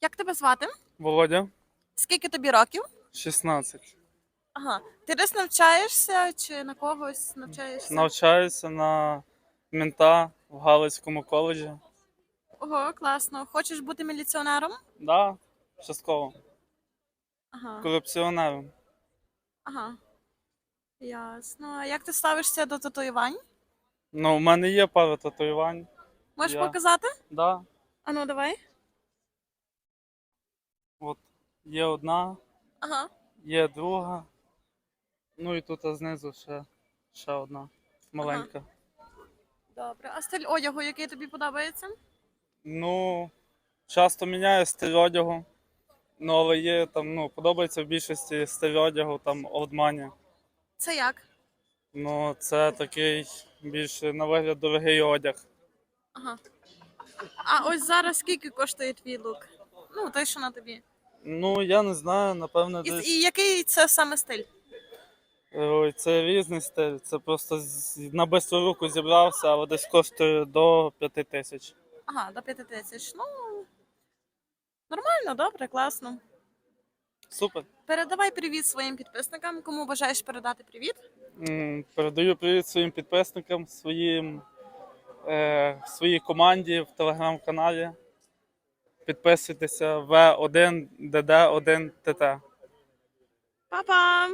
Як тебе звати? Володя, Скільки тобі років? 16. Ага. Ти десь навчаєшся чи на когось навчаєшся? Навчаюся на мента в Галицькому коледжі. Ого, класно. Хочеш бути міліціонером? Да, частково. Ага. Корупціонером. Ага. Ясно. А як ти ставишся до татуювань? Ну, в мене є пара татуювань. Можеш Я. показати? Да. А ну давай. От є одна, Ага. є друга. Ну і тут знизу ще, ще одна маленька. Добре. А стиль одягу, який тобі подобається? Ну, часто міняю стиль одягу. Ну, але є там, ну, подобається в більшості стиль одягу, там Money. Це як? Ну, це такий більш на вигляд дорогий одяг. Ага. А ось зараз скільки коштує твій лук? Ну, той, що на тобі. Ну, я не знаю, напевно, І, десь і який це саме стиль? Ой, це різний стиль. Це просто з- на бистру руку зібрався, але десь коштує до 5 тисяч. Ага, до 5 тисяч. Ну, нормально, добре, класно. Супер. Передавай привіт своїм підписникам. Кому бажаєш передати привіт? М, Передаю привіт своїм підписникам, своїм, е, своїй команді в телеграм-каналі. Підписуйтеся В1 ДД1 ТТ. Па-па!